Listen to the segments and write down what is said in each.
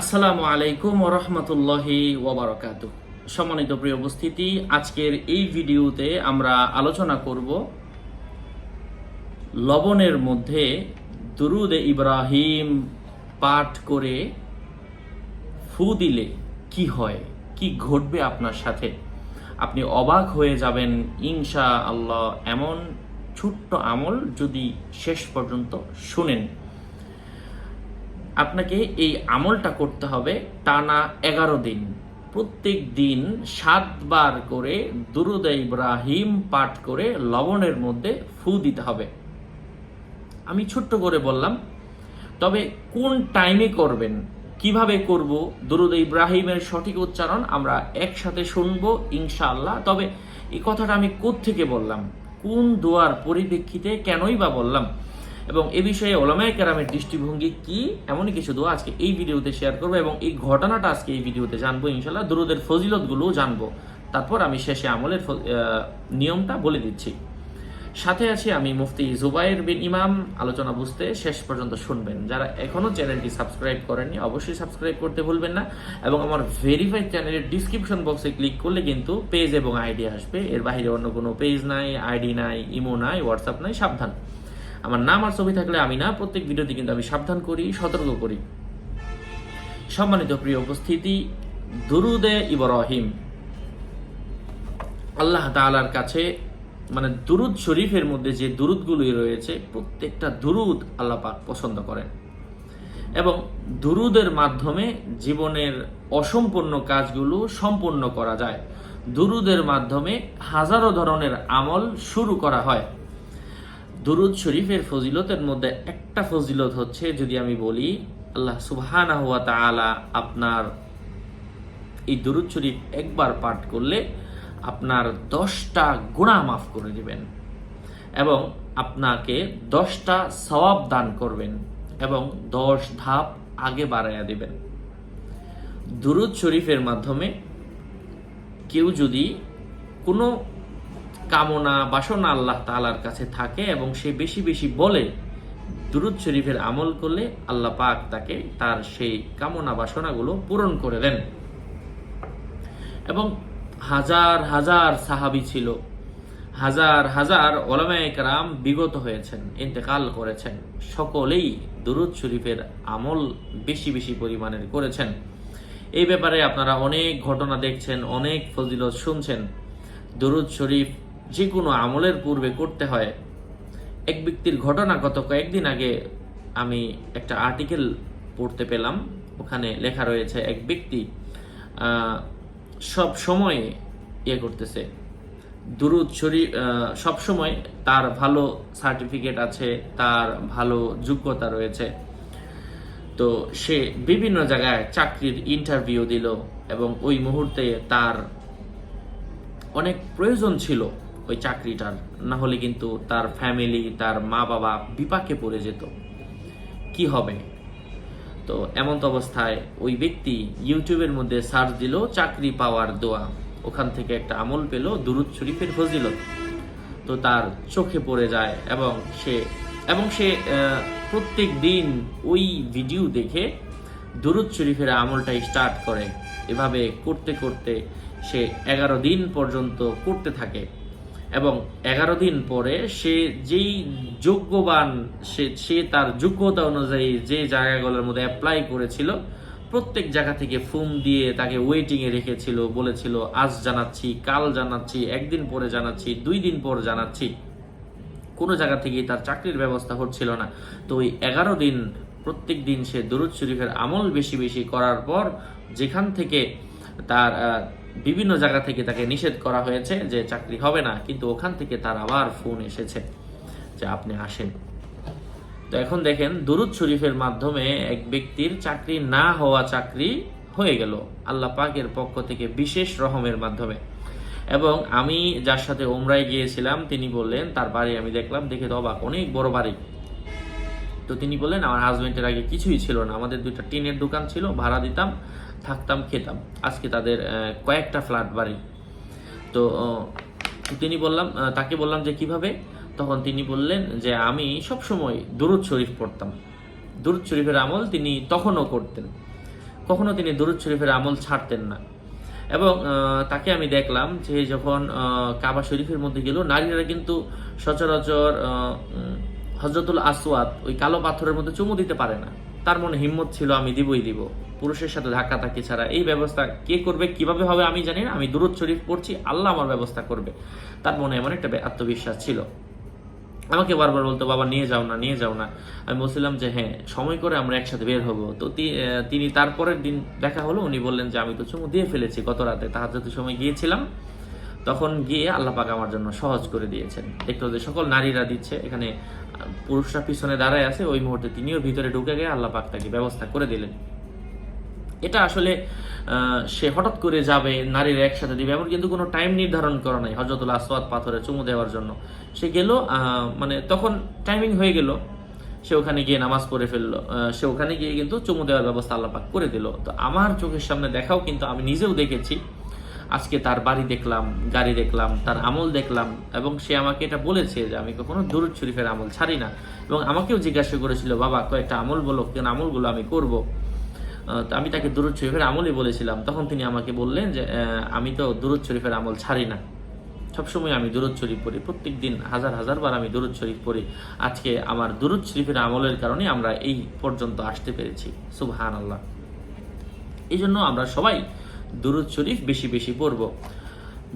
আসসালামু আলাইকুম রহমতুল্লাহি ওবরাকাতু সম্মানিত প্রিয় উপস্থিতি, আজকের এই ভিডিওতে আমরা আলোচনা করব লবণের মধ্যে দুরুদ ইব্রাহিম পাঠ করে ফু দিলে কি হয়, কি ঘটবে আপনার সাথে? আপনি অবাক হয়ে যাবেন ইনশা আল্লাহ এমন ছোট্ট আমল যদি শেষ পর্যন্ত শুনেন। আপনাকে এই আমলটা করতে হবে টানা এগারো দিন। প্রত্যেক দিন সাতবার করে দুরুদ ইব্রাহিম পাঠ করে লবণের মধ্যে ফু দিতে হবে। আমি ছোট্ট করে বললাম, তবে কোন টাইমে করবেন? কীভাবে করব? দুরুদ ইব্রাহিমের সঠিক উচ্চারণ আমরা একসাথে শুনব ইনশাআল্লাহ। তবে এই কথাটা আমি থেকে বললাম? কোন দোয়ার পরিপ্রেক্ষিতে কেনই বা বললাম? এবং এ বিষয়ে ওলামায় কেরামের দৃষ্টিভঙ্গি কি? এমনই কিছু দোয়া আজকে এই ভিডিওতে শেয়ার করব এবং এই ঘটনাটা আজকে এই ভিডিওতে জানব ইনশাল্লাহ দুরুদের ফজিলতগুলোও জানব। তারপর আমি শেষে আমলের নিয়মটা বলে দিচ্ছি। সাথে আছি আমি মুফতি জুবাইর বিন ইমাম। আলোচনা বুঝতে শেষ পর্যন্ত শুনবেন। যারা এখনও চ্যানেলটি সাবস্ক্রাইব করেননি, অবশ্যই সাবস্ক্রাইব করতে ভুলবেন না এবং আমার ভেরিফাইড চ্যানেলের ডিসক্রিপশন বক্সে ক্লিক করলে কিন্তু পেজ এবং আইডি আসবে। এর বাইরে অন্য কোনো পেজ নাই আইডি নাই ইমো নাই হোয়াটসঅ্যাপ নাই, সাবধান। আমার নাম আর ছবি থাকলে আমি না, প্রত্যেক ভিডিওতে কিন্তু আমি সাবধান করি, সতর্ক করি। সম্মানিত প্রিয় উপস্থিতি, দুরুদে ইব্রাহিম। আল্লাহ তাআলার কাছে মানে দুরুদ শরীফের মধ্যে যে দুরুদগুলি রয়েছে, প্রত্যেকটা দুরুদ আল্লাহ পাক পছন্দ করেন। এবং দুরুদের মাধ্যমে জীবনের অসম্পূর্ণ কাজগুলো সম্পূর্ণ করা যায়। দুরুদের মাধ্যমে হাজারো ধরনের আমল শুরু করা হয়। দুরুদ শরীফের ফজিলতের মধ্যে একটা ফজিলত হচ্ছে যদি আমি বলি, আল্লাহ সুবহানা আপনার এই দুরুদ শরীফ একবার পাঠ করলে আপনার দশটা গুণা মাফ করে দিবেন এবং আপনাকে দশটা সওয়াব দান করবেন এবং দশ ধাপ আগে বাড়াইয়া দিবেন। দুরুদ শরীফের মাধ্যমে কেউ যদি কোনো কামনা, বাসনা আল্লাহ তালার কাছে থাকে এবং সে বেশি বেশি বলে, দুরুদ শরীফের আমল করলে আল্লাহ পাক তাকে তার সেই কামনা, বাসনাগুলো পূরণ করে দেন। এবং হাজার হাজার সাহাবি ছিল। হাজার হাজার ওলামায়ে কেরাম বিগত হয়েছেন, ইন্তেকাল করেছেন। সকলেই দুরুদ শরীফের আমল বেশি বেশি পরিমাণের করেছেন। এই ব্যাপারে আপনারা অনেক ঘটনা দেখছেন, অনেক ফজিলত শুনছেন। দুরুদ শরীফ যে কোনো আমলের পূর্বে করতে হয়। এক ব্যক্তির ঘটনা গত কয়েকদিন আগে আমি একটা আর্টিকেল পড়তে পেলাম। ওখানে লেখা রয়েছে, এক ব্যক্তি সব সময় ইয়ে করতেছে। দুরুদ শরীফ সব সময় তার ভালো সার্টিফিকেট আছে, তার ভালো যোগ্যতা রয়েছে। তো সে বিভিন্ন জায়গায় চাকরির ইন্টারভিউ দিল এবং ওই মুহূর্তে তার অনেক প্রয়োজন ছিল। ওই চাকরিটার। না হলে কিন্তু তার ফ্যামিলি তার মা বাবা বিপাকে পড়ে যেত। কি হবে? তো এমন তো অবস্থায় ওই ব্যক্তি ইউটিউবের মধ্যে সার্চ দিল, চাকরি পাওয়ার দোয়া। ওখান থেকে একটা আমল পেল, দুরুদ শরীফের ফজিলত। তো তার চোখে পড়ে যায় এবং সে এবং সে প্রত্যেক দিন ওই ভিডিও দেখে দুরুদ শরীফের আমলটা স্টার্ট করে। এভাবে করতে করতে সে এগারো দিন পর্যন্ত করতে থাকে। এবং এগারো দিন পরে সে যেই যোগ্যবান সে সে তার যোগ্যতা অনুযায়ী যে জায়গাগুলোর মধ্যে অ্যাপ্লাই করেছিল, প্রত্যেক জায়গা থেকে ফোন দিয়ে তাকে ওয়েটিংয়ে রেখেছিল, বলেছিল, আজ জানাচ্ছি, কাল জানাচ্ছি, একদিন পরে জানাচ্ছি, দুই দিন পর জানাচ্ছি। কোনো জায়গা থেকেই তার চাকরির ব্যবস্থা হচ্ছিল না। তো ওই এগারো দিন, প্রত্যেক দিন সে দরুদ শরীফের আমল বেশি বেশি করার পর, যেখান থেকে তার বিভিন্ন জায়গা থেকে তাকে নিষেধ করা হয়েছে যে চাকরি হবে না, কিন্তু ওখান থেকে তার আবার ফোন এসেছে যে আপনি আসেন। তো এখন দেখেন, দুরুদ শরীফের মাধ্যমে এক ব্যক্তির চাকরি না হওয়া চাকরি হয়ে গেল আল্লাহ পাকের পক্ষ থেকে বিশেষ রহমের মাধ্যমে। এবং আমি যার সাথে ওমরায় গিয়েছিলাম, তিনি বললেন, তার বাড়ি আমি দেখলাম, দেখে তো অবাক, অনেক বড় বাড়ি। তো তিনি বললেন, আমার হাজবেন্ডের আগে কিছুই ছিল না। আমাদের দুইটা টিনের দোকান ছিল, ভাড়া দিতাম, থাকতাম, খেতাম। আজকে তাদের কয়েকটা ফ্ল্যাট বাড়ি। তো তিনি বললাম তাকে বললাম যে, কীভাবে? তখন তিনি বললেন যে, আমি সব সময় দুরুদ শরীফ পড়তাম। দুরুদ শরীফের আমল তিনি তখনও করতেন। কখনো তিনি দরুদ শরীফের আমল ছাড়তেন না। এবং তাকে আমি দেখলাম যে, যখন কাবা শরীফের মধ্যে গেল, নারীরা কিন্তু সচরাচর হজরতুল আসওয়াদ ওই কালো পাথরের মধ্যে চুমু দিতে পারে না। তার মনে হিম্মত ছিল, আমি দিবই দিব। পুরুষের সাথে ধাক্কা ধাক্কি ছাড়া এই ব্যবস্থা কে করবে, কীভাবে হবে আমি জানি না। আমি দূরত শরীফ পড়ছি, আল্লাহ আমার ব্যবস্থা করবে। তার মনে এমন একটা আত্মবিশ্বাস ছিল। আমাকে বারবার বলতো, বাবা, নিয়ে যাও না, নিয়ে যাও না। আমি বলছিলাম যে হ্যাঁ সময় করে আমরা একসাথে বের হব। তো তিনি তারপরের দিন দেখা হলো, উনি বললেন যে, আমি তো চুমু দিয়ে ফেলেছি গত রাতে তাহার সময় গিয়েছিলাম। তখন গিয়ে আল্লাহ পাক আমার জন্য সহজ করে দিয়েছেন। দেখল যে, সকল নারীরা দিচ্ছে, এখানে পুরুষরা পিছনে দাঁড়ায় আছে, ওই মুহূর্তে তিনিও ভিতরে ঢুকে গিয়ে আল্লাহ পাক তাকে ব্যবস্থা করে দিলেন। এটা আসলে সে হঠাৎ করে যাবে, নারীরা একসাথে দিবে, এমন কিন্তু কোনো টাইম নির্ধারণ করা নাই হজরতুল আসওয়াদ পাথরে চুমু দেওয়ার জন্য। সে গেল মানে তখন টাইমিং হয়ে গেল, সে ওখানে গিয়ে নামাজ পড়ে ফেলল সে ওখানে গিয়ে কিন্তু চুমু দেওয়ার ব্যবস্থা আল্লাহ পাক করে দিল। তো আমার চোখের সামনে দেখাও কিন্তু আমি নিজেও দেখেছি আজকে তার বাড়ি দেখলাম, গাড়ি দেখলাম, তার আমল দেখলাম এবং সে আমাকে এটা বলেছে যে আমি কখনো দুরুদ শরীফের আমল ছাড়ি না। এবং আমাকেও জিজ্ঞাসা করেছিল, বাবা কয়েকটা আমল বলো, কেন আমলগুলো আমি করব? তো আমি তাকে দুরুদ শরীফের আমলই বলেছিলাম। তখন তিনি আমাকে বললেন যে আমি তো দুরুদ শরীফের আমল ছাড়ি না। সবসময় আমি দুরুদ শরীফ পড়ি প্রত্যেক দিন হাজার হাজার বার আমি দুরুদ শরীফ পড়ি। আজকে আমার দুরুদ শরীফের আমলের কারণে আমরা এই পর্যন্ত আসতে পেরেছি। সুবহান আল্লাহ এই জন্য আমরা সবাই দুরুদ শরীফ বেশি বেশি পড়ব।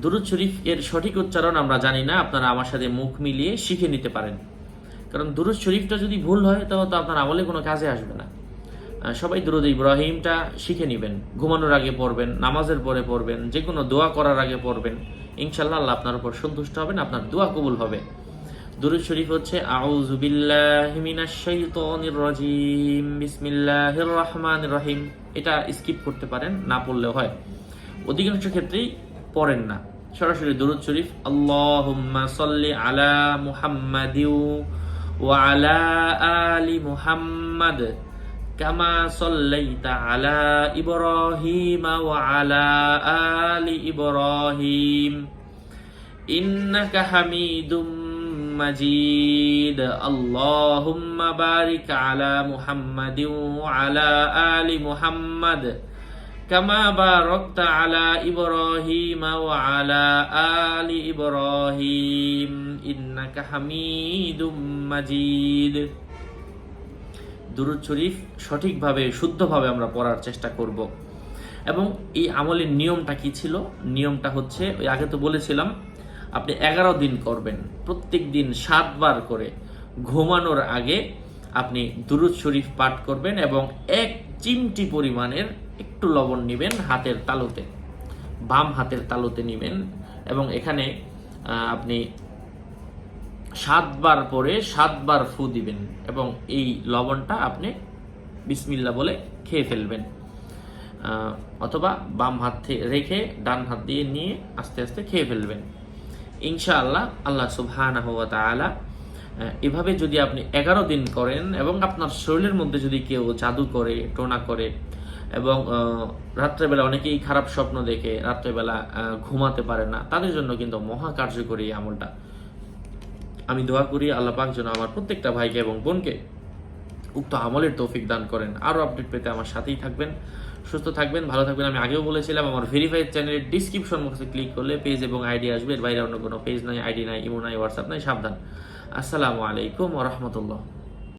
দুরুদ শরীফ এর সঠিক উচ্চারণ আমরা জানি না, আপনারা আমার সাথে মুখ মিলিয়ে শিখে নিতে পারেন। কারণ দুরুদ শরীফটা যদি ভুল হয়, তাহলে তো আপনার আমলে কোনো কাজে আসবে না। সবাই দুরুদ ইব্রাহিমটা শিখে নেবেন। ঘুমানোর আগে পড়বেন, নামাজের পরে পড়বেন যে কোনো দোয়া করার আগে পড়বেন। ইনশাল্লাহ আল্লাহ আপনার উপর সন্তুষ্ট হবেন, আপনার দোয়া কবুল হবে। দুরুদ শরীফ হচ্ছে, আউযু বিল্লাহি মিনাশ শাইতানির রাজিম, বিসমিল্লাহির রহমানির রহিম। এটা স্কিপ করতে পারেন, না পড়লেও হয়। অধিকাংশ ক্ষেত্রেই পড়েন না। সরাসরি দুরুদ শরীফ, আল্লাহুম্মা সাল্লি আলা মুহাম্মাদিউ ওয়া আলা আলি মুহাম্মাদ কামা সাল্লাইতা আলা ইব্রাহিম ওয়া আলা আলি ইব্রাহিম। ইন্নাকা হামিদুম مجيد اللهم بارك على محمد وعلى آل محمد كما باركت على إبراهيم وعلى آل إبراهيم إنك حميد مجيد দুরুদ শরীফ সঠিকভাবে শুদ্ধভাবে আমরা পড়ার চেষ্টা করব এবং এই আমলের নিয়মটা কি ছিল নিয়মটা হচ্ছে ওই আগে তো বলেছিলাম আপনি এগারো দিন করবেন। প্রত্যেক দিন সাতবার করে ঘুমানোর আগে আপনি দুরুদ শরীফ পাঠ করবেন এবং এক চিমটি পরিমাণের একটু লবণ নেবেন হাতের তালুতে, বাম হাতের তালুতে নেবেন এবং এখানে আপনি সাতবার পরে সাতবার ফু দিবেন এবং এই লবণটা আপনি বিসমিল্লা বলে খেয়ে ফেলবেন। অথবা বাম হাত রেখে ডান হাত দিয়ে নিয়ে আস্তে আস্তে খেয়ে ফেলবেন। ইনশাআল্লাহ আল্লাহ সুবহানাহু ওয়া এভাবে যদি আপনি এগারো দিন করেন এবং আপনার শরীরের মধ্যে যদি কেউ জাদু করে, টোনা করে এবং রাত্রেবেলা অনেকেই খারাপ স্বপ্ন দেখে রাত্রেবেলা ঘুমাতে পারে না, তাদের জন্য কিন্তু মহা কার্যকরী আমলটা। আমি দোয়া করি আল্লাহ পাক যেন আমার প্রত্যেকটা ভাইকে এবং বোনকে উক্ত আমলের তৌফিক দান করেন। আরও আপডেট পেতে আমার সাথেই থাকবেন। সুস্থ থাকবেন, ভালো থাকবেন। আমি আগেও বলেছিলাম, আমার ভেরিফাইড চ্যানেলের ডিসক্রিপশন বক্সে ক্লিক করলে পেজ এবং আইডি আসবে। এর বাইরে অন্য কোনো পেজ নাই আইডি নাই ইমো নাই হোয়াটসঅ্যাপ নাই, সাবধান। আসসালামু আলাইকুম ওরহমতুল্লাহ